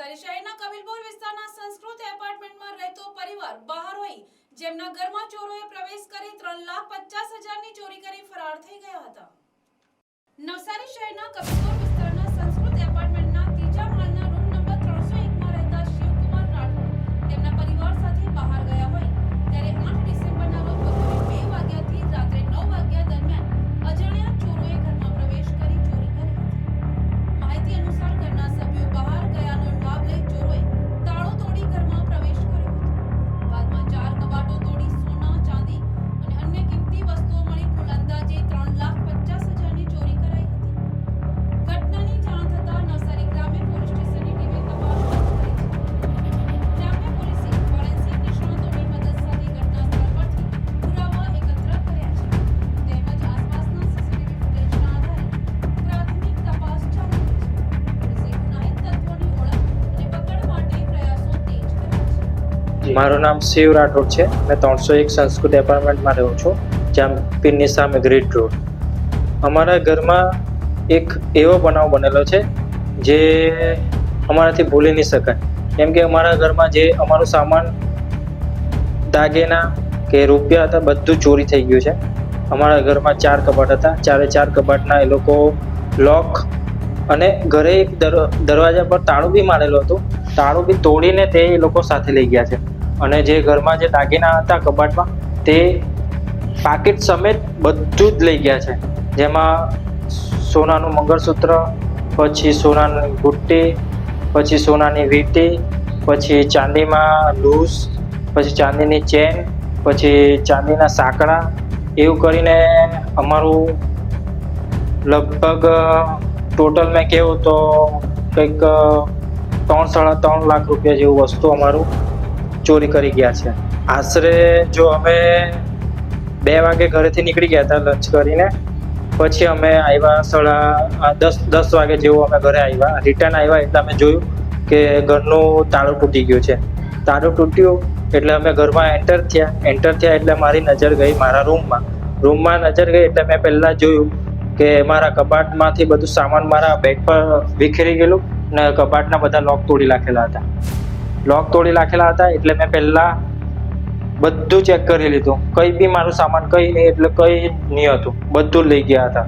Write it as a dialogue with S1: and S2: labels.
S1: નવસારી શહેરના કબીલપુર વિસ્તારના સંસ્કૃત એપાર્ટમેન્ટમાં રહેતો પરિવાર બહારોઈ જેમના ઘરમાં ચોરોએ પ્રવેશ કરી ત્રણ લાખ પચાસ હજારની ચોરી કરી ફરાર થઈ ગયા હતા.
S2: મારું નામ શિવ રાઠોડ છે. મેં ત્રણસો એક સંસ્કૃત એપાર્ટમેન્ટમાં રહું છું, જ્યાં પિનની સામે ગ્રીડ રોડ. અમારા ઘરમાં એક એવો બનાવ બનેલો છે, જે અમારાથી ભૂલી નહીં શકાય. કેમ કે અમારા ઘરમાં જે અમારો સામાન દાગીના કે રૂપિયા હતા, બધું ચોરી થઈ ગયું છે. અમારા ઘરમાં ચાર કબાટ હતા. ચારે ચાર કબાટના એ લોકો લોક અને ઘરે એક દર- દરવાજા પર તાળું બી મારેલું હતું. તાળું બી તોડીને તે એ લોકો સાથે લઈ ગયા છે. અને જે ઘરમાં જે દાગીના હતા કબાટમાં, તે પાકીટ સમેત બધું જ લઈ ગયા છે. જેમાં સોનાનું મંગળસૂત્ર, પછી સોનાની ગુટ્ટી, પછી સોનાની વીંટી, પછી ચાંદીમાં લૂઝ, પછી ચાંદીની ચેન, પછી ચાંદીના સાંકડા. એવું કરીને અમારું લગભગ, ટોટલ મેં કહેવું તો કંઈક ત્રણ સાડા ત્રણ લાખ રૂપિયા જેવું વસ્તુ અમારું ચોરી કરી ગયા છે. આશરે જો અમે બે વાગે ઘરેથી નીકળી ગયા હતા લંચ કરીને, પછી અમે આવ્યા સાડા દસ દસ વાગે જેવું અમે ઘરે આવ્યા રિટર્ન આવ્યા એટલે અમે જોયું કે ઘરનું તાળું તૂટી ગયું છે. તાળું તૂટ્યું એટલે અમે ઘરમાં એન્ટર થયા. એન્ટર થયા એટલે મારી નજર ગઈ મારા રૂમમાં. રૂમમાં નજર ગઈ એટલે મેં પહેલાં જોયું કે મારા કબાટમાંથી બધું સામાન મારા બેગ પર વિખેરી ગયેલું ને કબાટના બધા લોક તોડી નાખેલા હતા. લોક તોડી રાખેલા હતા એટલે મેં પહેલા બધું ચેક કરી લીધું. કંઈ બી મારું સામાન કઈ નહીં, એટલે કઈ નહીં હતું. બધું લઈ ગયા હતા.